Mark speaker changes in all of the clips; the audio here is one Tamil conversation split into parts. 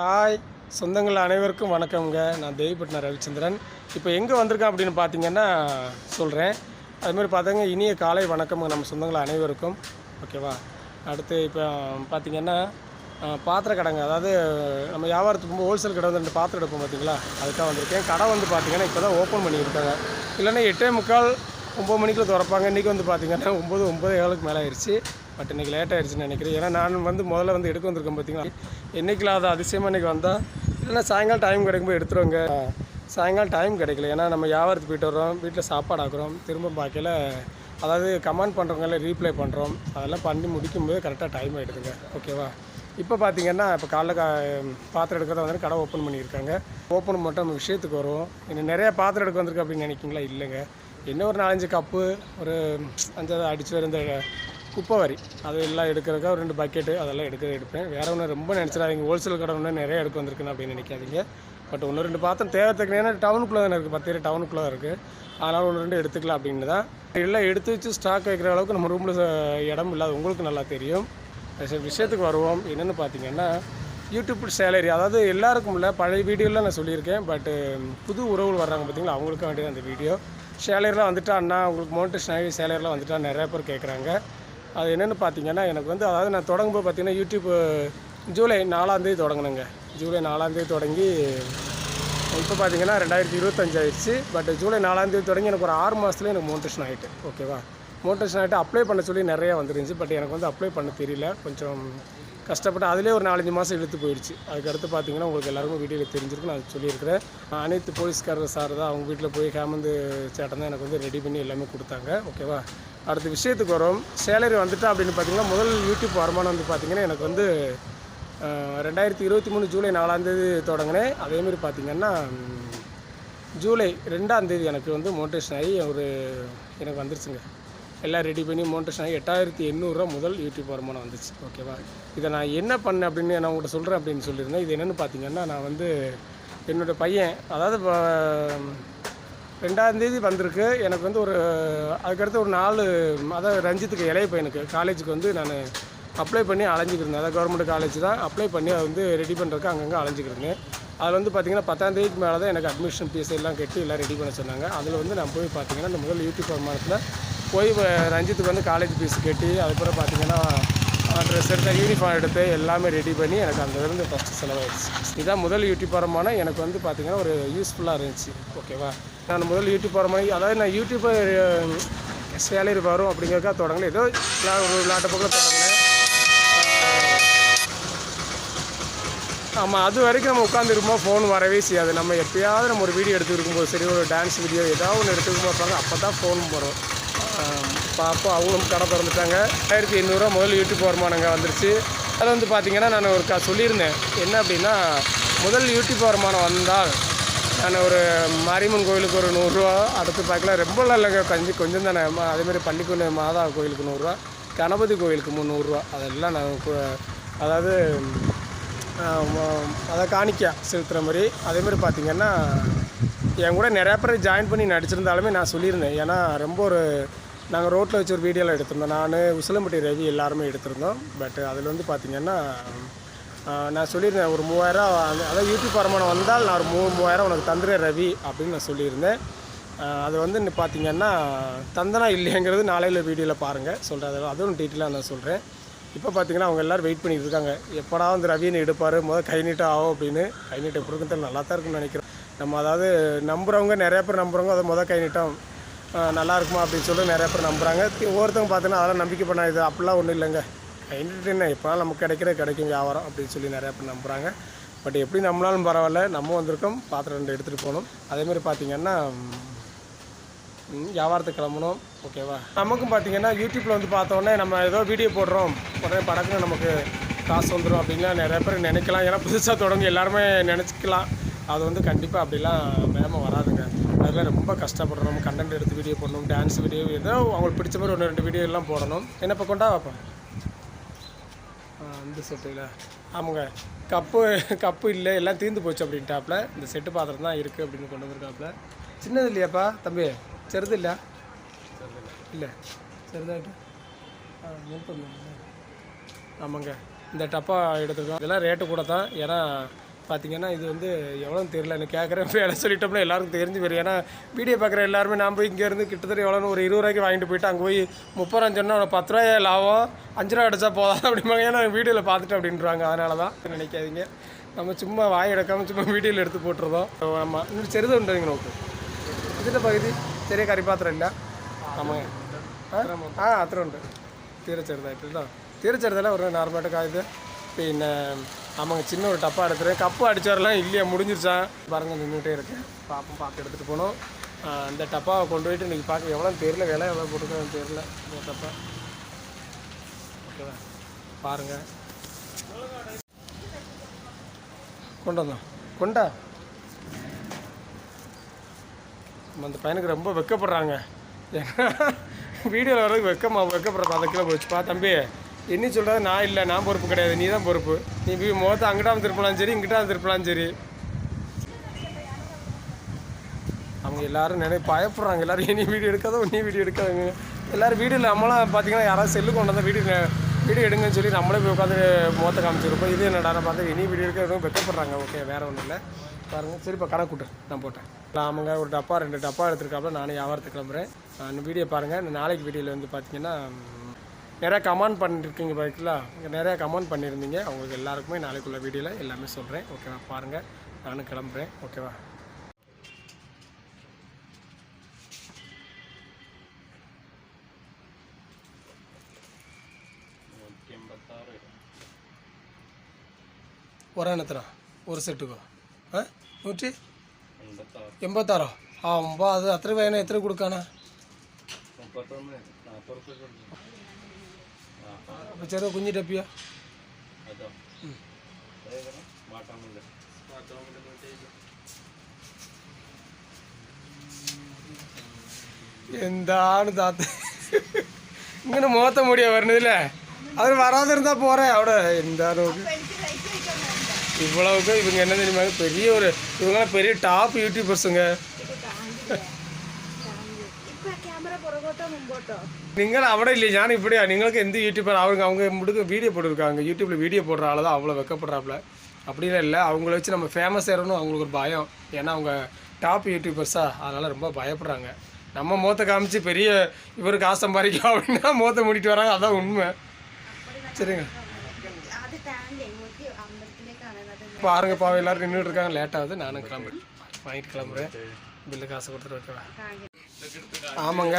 Speaker 1: ஹாய். சொந்தங்கள் அனைவருக்கும் வணக்கம்ங்க. நான் தேவிப்பட்டின ரவிச்சந்திரன். இப்போ எங்கே வந்திருக்கேன் அப்படின்னு பார்த்தீங்கன்னா சொல்கிறேன் அதுமாதிரி பார்த்தாங்க இனிய காலை வணக்கம்ங்க நம்ம சொந்தங்கள் அனைவருக்கும். ஓகேவா அடுத்து இப்போ பார்த்தீங்கன்னா பாத்திர கடைங்க. அதாவது நம்ம வியாபாரத்துக்கு போகும்போது ஹோல்சேல் கடை வந்து ரெண்டு பாத்திரம் எடுப்போம் பார்த்தீங்களா அதுக்காக வந்திருக்கேன். கடை வந்து பார்த்தீங்கன்னா இப்போ தான் ஓப்பன் பண்ணியிருக்காங்க. இல்லைன்னா எட்டே முக்கால் ஒம்பது மணிக்குள்ள திறப்பாங்க. இன்றைக்கி வந்து பார்த்தீங்கன்னா ஒம்பது ஒம்பது ஏழுக்கு மேலே ஆயிடுச்சு பட் இன்றைக்கி லேட் ஆகிடுச்சுன்னு நினைக்கிறேன். ஏன்னா நான் வந்து முதல்ல வந்து எடுக்க வந்திருக்கேன் பார்த்தீங்களா என்றைக்கு அது அதிசயமாக இன்றைக்கி வந்தால் இல்லைன்னா சாயங்காலம் டைம் கிடைக்கும்போது எடுத்துருவாங்க. சாயங்காலம் டைம் கிடைக்கல. ஏன்னா நம்ம வியாபாரத்துக்கு போயிட்டு வரோம் வீட்டில் சாப்பாடு ஆக்குறோம் திரும்ப பார்க்கல அதாவது கமெண்ட் பண்ணுறவங்கள ரீப்ளை பண்ணுறோம் அதெல்லாம் பண்ணி முடிக்கும்போது கரெக்டாக டைம் ஆகிடுதுங்க ஓகேவா இப்போ பார்த்தீங்கன்னா இப்போ காலைல கா பாத்திரம் எடுக்கிறத வந்து கடை ஓப்பன் பண்ணியிருக்காங்க. ஓப்பன் மட்டும் நம்ம விஷயத்துக்கு வருவோம் இன்னும் நிறையா பாத்திரம் எடுக்க வந்திருக்கு அப்படின்னு நினைக்கிங்களா இல்லைங்க. இன்னும் ஒரு நாலஞ்சு கப்பு ஒரு அஞ்சாவது அடிச்சு இந்த குப்பை வரி அது எல்லாம் எடுக்கிறதுக்கா ஒரு ரெண்டு பக்கெட்டு அதெல்லாம் எடுக்க எடுப்பேன். வேறு ஒன்று ரொம்ப நினச்சிடாதீங்க. ஹோல்சேல் கடை ஒன்று நிறைய எடுக்க வந்திருக்குன்னு அப்படின்னு நினைக்காதீங்க. பட் ஒன்று ரெண்டு பாத்திரம் தேவைத்துக்கு ஏன்னா டவுனுக்குள்ளே தானே இருக்குது பத்து டவுனுக்குள்ளே இருக்குது அதனால் ஒன்று ரெண்டு எடுத்துக்கலாம் அப்படின்னு தான். எல்லாம் எடுத்து வச்சு ஸ்டாக் வைக்கிற அளவுக்கு நம்ம ரூமில் இடம் இல்லாத உங்களுக்கு நல்லா தெரியும். விஷயத்துக்கு வருவோம். என்னென்னு பார்த்தீங்கன்னா யூடியூப் சேலரி அதாவது எல்லாருக்கும் இல்லை பழைய வீடியோலாம் நான் சொல்லியிருக்கேன். பட்டு புது உறவுகள் வர்றாங்க பார்த்தீங்களா அவங்களுக்கு வேண்டியது அந்த வீடியோ. சேலரிலாம் வந்துட்டா அண்ணா உங்களுக்கு மோனிட்டேஷன் ஆகி சேலரிலாம் வந்துட்டா நிறைய பேர் கேட்குறாங்க அது என்னென்னு பார்த்தீங்கன்னா எனக்கு வந்து அதாவது நான் தொடங்கும்போது பார்த்தீங்கன்னா யூடியூப் ஜூலை நாலாந்தேதி தொடங்கினேங்க ஜூலை நாலாந்தேதி தொடங்கி இப்போ பார்த்தீங்கன்னா ரெண்டாயிரத்தி இருபத்தஞ்சு ஆயிடுச்சு. பட் ஜூலை நாலாந்தேதி தொடங்கி எனக்கு ஒரு ஆறு மாதத்துல எனக்கு மோட்டிவேஷன் ஆகிட்டு ஓகேவா மோட்டிவேஷன் ஆகிட்டு அப்ளை பண்ண சொல்லி நிறையா வந்துருந்துச்சு. பட் எனக்கு வந்து அப்ளை பண்ண தெரியல. கொஞ்சம் கஷ்டப்பட்டு அதிலே ஒரு நாலஞ்சு மாதம் இழுத்து போயிடுச்சு. அதுக்கடுத்து பார்த்தீங்கன்னா உங்களுக்கு எல்லாருக்கும் வீடியோவில் தெரிஞ்சிருக்கு நான் சொல்லியிருக்கிறேன். அனைத்து போலீஸ்காரர் சார் தான் அவங்க வீட்டில் போய் ஹேமந்த் சேட்டன் தான் எனக்கு வந்து ரெடி பண்ணி எல்லாமே கொடுத்தாங்க. ஓகேவா அடுத்த விஷயத்துக்கு வரும். சேலரி வந்துட்டா அப்படின்னு பார்த்தீங்கன்னா முதல் யூடியூப் வருமானம் வந்து பார்த்தீங்கன்னா எனக்கு வந்து ரெண்டாயிரத்தி இருபத்தி மூணு ஜூலை நாலாந்தேதி தொடங்கினேன். அதேமாரி பார்த்திங்கன்னா ஜூலை ரெண்டாந்தேதி எனக்கு வந்து மோட்டிவேஷன் ஆகி ஒரு எனக்கு வந்துருச்சுங்க. எல்லாம் ரெடி பண்ணி மோட்டிவேஷன் ஆகி எட்டாயிரத்தி எண்ணூறுரூவா முதல் யூடியூப் வருமானம் வந்துச்சு. ஓகேவா இதை நான் என்ன பண்ணேன் அப்படின்னு நான் உங்கள்கிட்ட சொல்கிறேன் அப்படின்னு சொல்லியிருந்தேன். இது என்னென்னு பார்த்தீங்கன்னா நான் வந்து என்னோடய பையன் அதாவது ரெண்டாந்தேதி வந்திருக்கு. எனக்கு வந்து ஒரு அதுக்கடுத்து ஒரு நாலு அதாவது ரஞ்சித்துக்கு இளைய பையனுக்கு காலேஜுக்கு வந்து நான் அப்ளை பண்ணி அலைஞ்சிக்கிறேன் அதாவது கவர்மெண்ட் காலேஜ் தான் அப்ளை பண்ணி அதை வந்து ரெடி பண்ணுறதுக்கு அங்கங்கே அலைஞ்சிக்கிட்டு அதில் வந்து பார்த்திங்கன்னா பத்தாந்தேதிக்கு மேலே தான் எனக்கு அட்மிஷன் ஃபீஸ் எல்லாம் கட்டி எல்லாம் ரெடி பண்ண சொன்னாங்க. அதில் வந்து நான் போய் பார்த்தீங்கன்னா இந்த முதல் யூடியூப் வருமானத்தில் போய் வ- ரஞ்சித்துக்கு வந்து காலேஜ் ஃபீஸ் கட்டி அதுக்கப்புறம் பார்த்திங்கன்னா ட்ரெஸ் எடுத்த யூனிஃபார்ம் எடுத்து எல்லாமே ரெடி பண்ணி எனக்கு அந்த ஃபஸ்ட்டு செலவாயிடுச்சு. இதுதான் முதல் யூடியூப் வரமான எனக்கு வந்து பார்த்திங்கன்னா ஒரு யூஸ்ஃபுல்லாக இருந்துச்சு. ஓகேவா நான் முதல் யூடியூப் வரமான அதாவது நான் யூடியூப்பை சேலரி வரும் அப்படிங்கிறதுக்காக தொடங்கல. ஏதோ நான் ஒரு நாட்டு பக்கம் தொடங்கினேன். ஆமாம் அது வரைக்கும் நம்ம உட்காந்துருப்போம் ஃபோன் வரவே செய்யாது. நம்ம எப்பயாவது நம்ம ஒரு வீடியோ எடுத்து இருக்கும்போது சரி ஒரு டான்ஸ் வீடியோ ஏதாவது ஒன்று எடுத்துருக்கும்போது பார்ப்பாங்க. அப்போ தான் ஃபோன் வரும். பார்ப்போம். அவங்களும் கடை திறந்துட்டாங்க. ஆயிரத்தி எண்ணூறுரூவா முதல் யூடியூப் வருமானங்க வந்துருச்சு. அதில் வந்து பார்த்திங்கன்னா நான் ஒரு க சொல்லியிருந்தேன். என்ன அப்படின்னா முதல் யூடியூப் வருமானம் வந்தால் நான் ஒரு மாரியம்மன் கோயிலுக்கு ஒரு நூறுரூவா அடுத்து பார்க்கல ரொம்பலாம் இல்லைங்க கஞ்சி கொஞ்சம் தானே. அதேமாதிரி பள்ளிக்குண்டு மாதா கோயிலுக்கு நூறுரூவா கணபதி கோயிலுக்கு முந்நூறுரூவா அதெல்லாம் நான் அதாவது அதை காணிக்க செலுத்துகிற மாதிரி. அதேமாதிரி பார்த்திங்கன்னா என் கூட நிறையா பேர் ஜாயின் பண்ணி நடிச்சிருந்தாலுமே நான் சொல்லியிருந்தேன். ஏன்னா ரொம்ப ஒரு நாங்கள் ரோட்டில் வச்சு ஒரு வீடியோவில் எடுத்திருந்தோம். நான் உசிலம்பட்டி ரவி எல்லாருமே எடுத்திருந்தோம். பட் அதில் வந்து பார்த்திங்கன்னா நான் சொல்லியிருந்தேன் ஒரு மூவாயிரம் அதாவது யூடியூப் வருமானம் வந்தால் நான் ஒரு மூ மூவாயிரம் உனக்கு தந்துடுறேன் ரவி அப்படின்னு நான் சொல்லியிருந்தேன். அது வந்து இன்னும் பார்த்தீங்கன்னா தந்தனா இல்லைங்கிறது நாளையில் வீடியோவில் பாருங்கள் சொல்கிறேன் அதுவும் டீட்டெயிலாக நான் சொல்கிறேன் இப்போ பார்த்தீங்கன்னா அவங்க எல்லோரும் வெயிட் பண்ணிட்டு இருக்காங்க. எப்படா வந்து ரவின்னு எடுப்பார்? முதல் கை நீட்டாக ஆகும் அப்படின்னு. கை நீட்டை எப்படி நல்லா தான் இருக்கும்னு நினைக்கிறேன். நம்ம அதாவது நம்புகிறவங்க நிறையா பேர் நம்புறவங்க அதை முதல் கை நீட்டம் நல்லா இருக்குமா அப்படின்னு சொல்லி நிறைய பேர் நம்புகிறாங்க ஒவ்வொருத்தவங்க பார்த்தீங்கன்னா அதெல்லாம் நம்பிக்கை பண்ண இது அப்படிலாம் ஒன்றும் இல்லைங்க. கை எப்போனாலும் நமக்கு கிடைக்கிற கிடைக்கும் வியாபாரம் அப்படின்னு சொல்லி நிறையா பேர் நம்புகிறாங்க பட் எப்படி நம்மளாலும் பரவாயில்ல நம்ம வந்திருக்கோம் பாத்திரம் ரெண்டு எடுத்துகிட்டு போகணும். அதேமாதிரி பார்த்திங்கன்னா வியாபாரத்தை வியாபாரத்துக்கு கிளம்பணும் ஓகேவா நமக்கும் பார்த்திங்கன்னா யூடியூப்பில் வந்து பார்த்தோன்னே நம்ம ஏதோ வீடியோ போடுறோம். உடனே படக்குன்னு நமக்கு காசு வந்துடும் அப்படின்லாம் நிறைய பேர் நினைக்கலாம். ஏன்னா புதுசாக தொடங்கி எல்லாருமே நினச்சிக்கலாம். அது வந்து கண்டிப்பாக அப்படிலாம் மேம வராதுங்க. அதில் ரொம்ப கஷ்டப்படுறோம் நம்ம கண்டென்ட் எடுத்து வீடியோ போடணும் டான்ஸ் வீடியோ ஏதோ அவங்களுக்கு பிடிச்ச மாதிரி ஒன்று ரெண்டு வீடியோ எல்லாம் போடணும். என்ன இப்போ கொண்டா வைப்பேன் இந்த செட்டில் ஆமாங்க. கப்பு கப்பு இல்லை எல்லாம் தீர்ந்து போச்சு அப்படின்ட்டாப்புல இந்த செட்டு பாத்திரம் தான் இருக்குது அப்படின்னு கொண்டு வந்திருக்காப்புல சின்னது இல்லையாப்பா தம்பி? சிறுது இல்லையா? இல்லை. சிறுதாட்டு ஆ ஆமாங்க. இந்த டப்பா எடுத்துருக்கோம். இதெல்லாம் ரேட்டு கூட தான். ஏன்னா பார்த்தீங்கன்னா இது வந்து எவ்வளோன்னு தெரியல. எனக்கு கேட்குறேன் வேலை சொல்லிட்டோம்னா எல்லாருக்கும் தெரிஞ்சு போயிரு ஏன்னா வீடியோ பார்க்குற எல்லாருமே நான் போய் இங்கேருந்து கிட்டத்தட்ட எவ்வளோன்னு ஒரு இருபது ரூபாய்க்கு வாங்கிட்டு போயிட்டு அங்கே போய் முப்பது ரூபா சொன்னால் பத்து ரூபாய் லாபம் அஞ்சு ரூபா அடிச்சா போதாது? அப்படிம்பாங்க. ஏன்னா வீடியோவில் பார்த்துட்டு அப்படின்றாங்க. அதனால தான் நினைக்காதீங்க. நம்ம சும்மா வாய் எடுக்காமல் சும்மா வீடியோவில் எடுத்து போட்டுருந்தோம். ஆமாம் இன்னும் செருது உண்டுங்க நமக்கு ഇതിൻ്റെ பகுதி சரியாக കറിപാത്രം ഇല്ല സമയം ആ അത്ര ഉണ്ട് തീരെ ചെറുതായിട്ട് കേട്ടോ തീരെ ചെറുതല്ല ഒരു നോർമലായിട്ട് കായത് പിന്നെ ஆமாங்க சின்ன ஒரு டப்பா எடுத்துகிறேன் கப்பு அடிச்சாரெல்லாம் இல்லையா முடிஞ்சிருச்சான் பாருங்கள் நின்றுட்டே இருக்கேன் பார்ப்போம் பார்த்து எடுத்துகிட்டு போனோம் அந்த டப்பாவை கொண்டு போயிட்டு இன்றைக்கி பார்க்க எவ்வளோ தெரியல விலை எவ்வளோ போட்டுருக்கோம் தெரியல இந்த டப்பா. ஓகேவா? பாருங்கள் கொண்டு வந்தோம். கொண்டா? அந்த பையனுக்கு ரொம்ப வெக்கப்படுறாங்க. ஏன்னா வீடியோவில் வர்றதுக்கு வெக்கமா வெக்கப்படுறப்ப அந்த கிலோ போச்சுப்பா தம்பி. என்ன சொல்கிறது நான் இல்லை நான் பொறுப்பு கிடையாது. நீ தான் பொறுப்பு. நீ போய் முகத்தை அங்கிட்டாமல் திருப்பலாம் சரி இங்கிட்டாமல் திருப்பலாம் சரி. அவங்க எல்லோரும் நினை பயப்படுறாங்க. எல்லாரும் இனி வீடியோ எடுக்காத நீ வீடியோ எடுக்காதுங்க. எல்லோரும் வீடியோவில் நம்மளாம் பார்த்தீங்கன்னா யாராவது செல்லு கொண்டு வந்தால் வீடியோ வீடியோ எடுங்கன்னு சொல்லி நம்மளே போய் உட்காந்து முகத்தை காமிச்சிருப்போம். இது என்னடா பார்த்து இனி வீடியோ எடுக்க எதுவும் வெக்கப்படுறாங்க. ஓகே வேறு ஒன்றும் இல்லை. பாருங்கள் சரிப்பா கடை கூட்டு நான் போட்டேன். ஆமாங்க ஒரு டப்பா ரெண்டு டப்பா எடுத்துருக்காப்புல நானும் வியாபாரத்துக்கு கிளம்புறேன். அந்த வீடியோ பாருங்கள் நாளைக்கு வீடியோவில் வந்து பார்த்தீங்கன்னா நிறையா கமெண்ட் பண்ணிருக்கீங்க பாருங்களா? இங்கே நிறையா கமெண்ட் பண்ணியிருந்தீங்க உங்களுக்கு எல்லாருக்குமே நாளைக்குள்ள வீடியோவில் எல்லாமே சொல்கிறேன் ஓகேவா பாருங்கள் நானும் கிளம்புறேன். ஓகேவா ஒரு எண்ணத்தினா ஒரு செட்டுக்கோ ஆ? நூற்றி? எண்பத்தாறோ? ஆ
Speaker 2: அது அத்தனை வேணும். எத்தனை
Speaker 1: கொடுக்கானா? ചെറിയ കുഞ്ഞി ടപ്പിയോ
Speaker 2: അതോ ഏതാണ് മാട്ടാമുണ്ട് മാട്ടാമുണ്ട് നൂറ്റി
Speaker 1: എന്താണ് താത്ത ഇങ്ങനെ മുഖത്ത മുടിയാ വരണതില്ലേ അത് വരാതിരുന്നാ പോരെ അവിടെ എന്താ നോക്ക് இவ்வளவுக்கு இவங்க என்ன தெரியுமா பெரிய ஒரு இவங்களாம் பெரிய டாப் யூடியூபர்ஸுங்க നിങ്ങൾ അവിടെ ഇല്ലേ ഞാൻ இப்படியா നിങ്ങൾക്ക് എന്ത് யூடியூபர் அவங்க அவங்க முடுக்க வீடியோ போட்டுருக்காங்க யூடியூப்பில் வீடியோ போடுற ஆள் தான் அவ்வளோ வெக்கப்படுறாப்புல அப்படிலாம் இல்லை அவங்கள வச்சு நம்ம ஃபேமஸ் ஆகிறணும் அவங்களுக்கு ஒரு பயம் ஏன்னா அவங்க டாப் யூடியூபர்ஸா அதனால் ரொம்ப பயப்படுறாங்க நம்ம முகத்தை காமிச்சு பெரிய இவர் காசு சம்பாதிக்கும் அப்படின்னா முகத்தை மூடிட்டு வராங்க அதான் உண்மை சரிங்க
Speaker 3: അത് ടാങ്ക് എങ്ങോട്ട് അമ്പലത്തിലേക്കാണ് അത്
Speaker 1: பாருங்க பாவம் எல்லாரும் நின்றுட்டு இருக்காங்க லேட் ஆகுது நானும் கிளம்புறேன் வாங்கிட்டு கிளம்புறேன் பில்லு காசு கொடுத்துட்டு வைக்கவா
Speaker 3: ടാങ്ക്
Speaker 1: ஆமாங்க.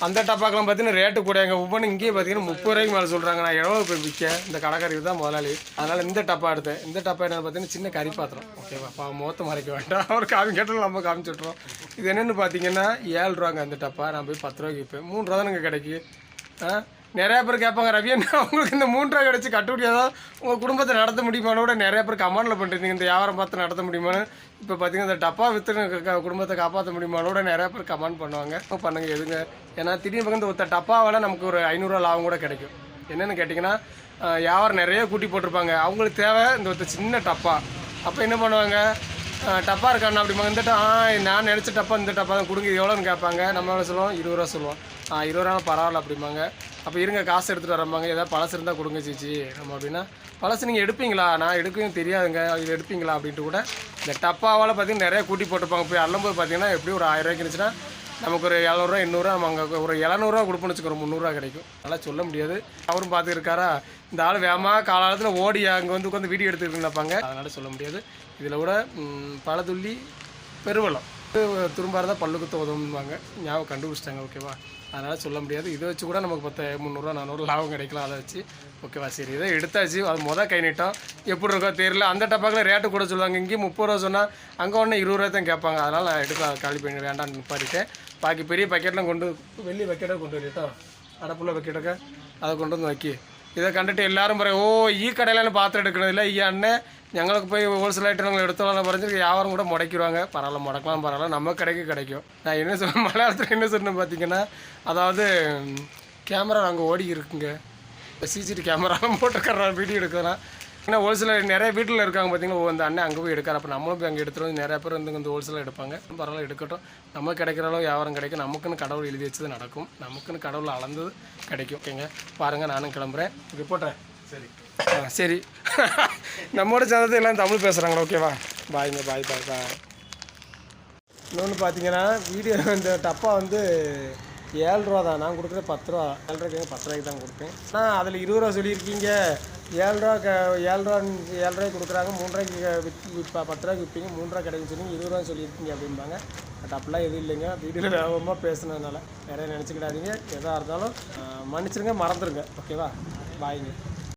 Speaker 1: அந்த டப்பாக்கெல்லாம் பார்த்தீங்கன்னா ரேட்டு கூடங்க. ஒவ்வொன்றும் இங்கேயே பார்த்தீங்கன்னா முப்பது ரூபாய்க்கு மேலே சொல்கிறாங்க நான் எவ்வளோ போய் விற்க இந்த கடைக்காரிக்கு தான் முதலாளி. அதனால் இந்த டப்பா எடுத்தேன். இந்த டப்பா என்ன பார்த்தீங்கன்னா சின்ன கறி பாத்திரம். ஓகேவா பா முகத்தை மறைக்க வேண்டாம். அவர் காமி கேட்டாலும் நம்ம காமிச்சிட்றோம் இது என்னென்னு பார்த்தீங்கன்னா ஏழு ரூபாங்க அந்த டப்பா. நான் போய் பத்து ரூபாய்க்கு விற்பேன் மூணு ரூபா தானுங்க கிடைக்கு. ஆ? நிறைய பேர் கேட்பாங்க ரவி என்ன உங்களுக்கு இந்த மூணு ரூபா கிடச்சி கட்டுப்படியாக உங்கள் குடும்பத்தை நடத்த முடியுமான்னு கூட நிறைய பேர் கமெண்டில் பண்ணுறீங்க இந்த வியாபாரம் பார்த்து நடத்த முடியுமான்னு. இப்போ பார்த்தீங்கன்னா இந்த டப்பா விற்று குடும்பத்தை காப்பாற்ற முடியுமானு கூட நிறைய பேர் கமெண்ட் பண்ணுவாங்க. பண்ணுங்கள் பண்ணுங்க எதுங்க? ஏன்னா திடீர்னு பக்கம் இந்த ஒருத்த டப்பாவில் நமக்கு ஒரு ஐநூறுரூவா லாபம் கூட கிடைக்கும். என்னென்னு கேட்டிங்கன்னா வியாபாரம் நிறைய கூட்டி போட்டிருப்பாங்க. அவங்களுக்கு தேவை இந்த ஒருத்த சின்ன டப்பா. அப்போ என்ன பண்ணுவாங்க? டப்பா இருக்காண்ணா அப்படிமா இந்த ஆ நான் நினச்ச டப்பா இந்த டப்பா தான் கொடுங்க இது எவ்வளோன்னு கேட்பாங்க. நம்ம எவ்வளோ சொல்லுவோம்? இருபது ரூபா சொல்லுவோம். ஆ இருபது ரூபா பரவாயில்ல அப்படிம்பாங்க. அப்போ இருங்க காசு எடுத்துகிட்டு வரம்பாங்க. ஏதாவது பழசு இருந்தால் கொடுங்க சீச்சி. நம்ம அப்படின்னா பழசு நீங்கள் எடுப்பீங்களா? நான் எடுக்கவும் தெரியாதுங்க. இது எடுப்பீங்களா அப்படின்ட்டு கூட. இந்த டப்பாவால் பார்த்தீங்கன்னா நிறையா கூட்டி போட்டுப்பாங்க போய் அள்ளும்போது பார்த்தீங்கன்னா எப்படி ஒரு ஆயிரம் ரூபாய்க்கு இருந்துச்சுன்னா நமக்கு ஒரு எழுநூறுவா எண்ணூறுவா நம்ம அங்கே ஒரு இளநூறுவா கொடுப்போம்னு வச்சுக்கோ முந்நூறுரூவா கிடைக்கும். அதெல்லாம் சொல்ல முடியாது. அவரும் பார்த்துருக்காரா இந்த ஆள் வேகமாக காலாலத்தில் ஓடி அங்கே வந்து உட்காந்து வீடியோ எடுத்துக்கிட்டு நினைப்பாங்க அதனால் சொல்ல முடியாது. இதில் கூட பழதுள்ளி பெருவலம் திரும்ப இருந்தால் பல்லுக்கு தோதும்பாங்க. ஞாபகம் கண்டுபிடிச்சிட்டாங்க ஓகேவா? அதனால் சொல்ல முடியாது. இதை வச்சு கூட நமக்கு பத்த முந்நூறுரூவா நானூறு லாபம் கிடைக்கலாம் அதை வச்சு. ஓகேவா சரி. இதை எடுத்தாச்சு. அது மொதல் கை நீட்டம். எப்படி இருக்கோ தெரியல. அந்த டப்பாக்கில் ரேட்டு கூட சொல்லுவாங்க. இங்கேயும் முப்பது ரூபா சொன்னால் அங்கே ஒன்று இருபது ரூபா தான் கேட்பாங்க. அதனால் நான் எடுக்கலாம் காலி பண்ணி வேண்டாம்னு நிப்பாட்டிட்டேன். பாக்கி பெரிய பக்கெட்லாம் கொண்டு வெள்ளி பக்கெட்டை கொண்டு வரட்டோம் அடப்புள்ள பக்கெட்டுக்க அதை கொண்டு வந்து வைக்கி. இதை கண்டுட்டு எல்லாரும் பாரு ஓ ஈ கடையிலன்னு பாத்திரம் எடுக்கணும் இல்லை ஐயா அண்ணன் ഞങ്ങൾക്ക് പോയി ഹോൾസെയിലായിട്ട് ഞങ്ങൾ എടുത്തോളാം പറഞ്ഞ് வியாபாரம் கூட முடைக்கிடுவாங்க பரவாயில்ல முடக்கலாம் பரவாயில்ல நம்ம கடைக்கு கிடைக்கும் நான் என்ன சொல்ல மலையாளத்தில் என்ன சொன்னேன் பார்த்தீங்கன்னா அதாவது கேமரா அங்கே ஓடி இருக்குங்க சிசிடி கேமராலாம் போட்டுக்கிறான் வீடியோ எடுக்கலாம் ஏன்னா ஹோல்சேலர் நிறைய வீட்டில் இருக்காங்க பார்த்தீங்களா ஓ அந்த அண்ணன் அங்கே போய் எடுக்காரு அப்போ நம்மளும் போய் அங்கே எடுத்துகிட்டு வந்து நிறைய பேர் வந்து இந்த ஹோல்சேலாக எடுப்பாங்க பரவாயில்ல எடுக்கட்டும் நம்ம கிடைக்கிற அளவு வியாபாரம் கிடைக்கும் நமக்குன்னு கடவுள் எழுதி வச்சது நடக்கும் நமக்குன்னு கடவுள் அளந்தது கிடைக்கும் ஓகேங்க பாருங்கள் நானும் கிளம்புறேன் ரிப்போர்ட்டர் சரி ஆ சரி. நம்மோட சேர்ந்தது எல்லாம் தமிழ் பேசுகிறாங்க ஓகேவா பாய்ங்க பாய் பாய் பாய். இன்னொன்று பார்த்தீங்கன்னா வீடியோ இந்த டப்பா வந்து ஏழு ரூபா தான். நான் கொடுக்குறது பத்து ரூபா. ஏழு ரூபாய்க்கு பத்து ரூபாய்க்கு தான் கொடுப்பேன். ஆனால் அதில் இருபது ரூபா சொல்லியிருக்கீங்க. ஏழு ரூபா க ஏழு ரூபா ஏழு ரூபாய்க்கு கொடுக்குறாங்க. மூணு ரூபாய்க்கு விற்பா பத்து ரூபாய்க்கு விற்பீங்க மூணு ரூபா கிடைக்குன்னு சொல்லி இருபது ரூபா சொல்லியிருக்கீங்க அப்படிம்பாங்க. பட் அப்படிலாம் எதுவும் இல்லைங்க. வீடியோவில் வேகமாக பேசுனதுனால. நிறைய நினச்சிக்கிடாதீங்க. எதாக இருந்தாலும் மன்னிச்சிருங்க மறந்துடுங்க ஓகேவா? பாய்ங்க.